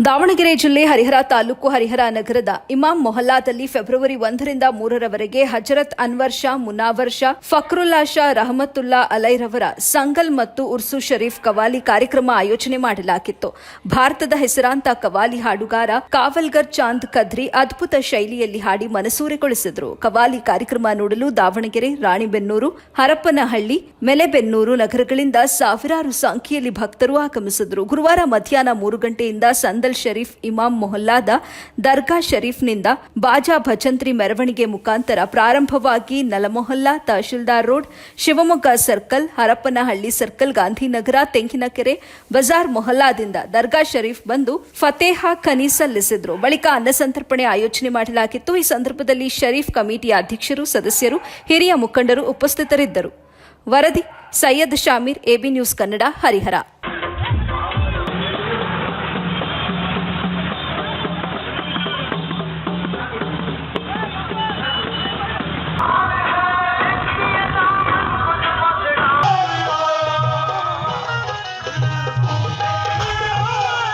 ದಾವಣಗೆರೆ ಜಿಲ್ಲೆ ಹರಿಹರ ತಾಲೂಕು ಹರಿಹರ ನಗರದ ಇಮಾಂ ಮೊಹಲ್ಲಾದಲ್ಲಿ ಫೆಬ್ರವರಿ ಒಂದರಿಂದ ಮೂರರವರೆಗೆ ಹಜರತ್ ಅನ್ವರ್ ಶಾ ಮುನಾವರ್ ಶಾ, ಫಕ್ರುಲ್ಲಾ ಶಾ ರಹಮತುಲ್ಲಾ ಅಲೈರವರ ಸಂಗಲ್ ಮತ್ತು ಉರ್ಸು ಶರೀಫ್ ಕವಾಲಿ ಕಾರ್ಯಕ್ರಮ ಆಯೋಜನೆ ಮಾಡಲಾಗಿತ್ತು. ಭಾರತದ ಹೆಸರಾಂತ ಕವಾಲಿ ಹಾಡುಗಾರ ಕಾವಲ್ಗರ್ ಚಾಂದ್ ಕದ್ರಿ ಅದ್ಭುತ ಶೈಲಿಯಲ್ಲಿ ಹಾಡಿ ಮನಸೂರೆಗೊಳಿಸಿದರು. ಕವಾಲಿ ಕಾರ್ಯಕ್ರಮ ನೋಡಲು ದಾವಣಗೆರೆ, ರಾಣಿಬೆನ್ನೂರು ಹರಪ್ಪನಹಳ್ಳಿ ಮೆಲೆಬೆನ್ನೂರು ನಗರಗಳಿಂದ ಸಾವಿರಾರು ಸಂಖ್ಯೆಯಲ್ಲಿ ಭಕ್ತರು ಆಗಮಿಸಿದರು. ಗುರುವಾರ ಮಧ್ಯಾಹ್ನ ಮೂರು ಗಂಟೆಯಿಂದ ಶರೀಫ್, ಇಮಾಮ್ ಮೊಹಲ್ಲಾದ ದರ್ಗಾ ಶರೀಫ್ನಿಂದ ಬಾಜಾ ಭಜಂತ್ರಿ ಮೆರವಣಿಗೆ ಮುಖಾಂತರ ಪ್ರಾರಂಭವಾಗಿ Nalamohalla Tahsildar road, Shivamogga circle Harappanahalli circle, Gandhinagar, Tenginakere, Bazaar ಮೊಹಲ್ಲಾದಿಂದ ದರ್ಗಾ ಶರೀಫ್ ಬಂದು ಫತೇಹಾ ಖನಿ ಸಲ್ಲಿಸಿದ್ರು. ಬಳಿಕ ಅನ್ನಸಂತರ್ಪಣೆ ಆಯೋಜನೆ ಮಾಡಲಾಗಿತ್ತು. ಈ ಸಂದರ್ಭದಲ್ಲಿ ಶರೀಫ್ ಕಮಿಟಿಯ ಅಧ್ಯಕ್ಷರು, ಸದಸ್ಯರು, ಹಿರಿಯ ಮುಖಂಡರು ಉಪಸ್ಥಿತರಿದ್ದರು. ವರದಿ, ಸೈಯದ್ ಶಾಮೀರ್, ಎಬಿ ನ್ಯೂಸ್ ಕನ್ನಡ, ಹರಿಹರ.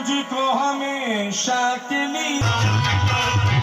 तुझको हमेशा के लिए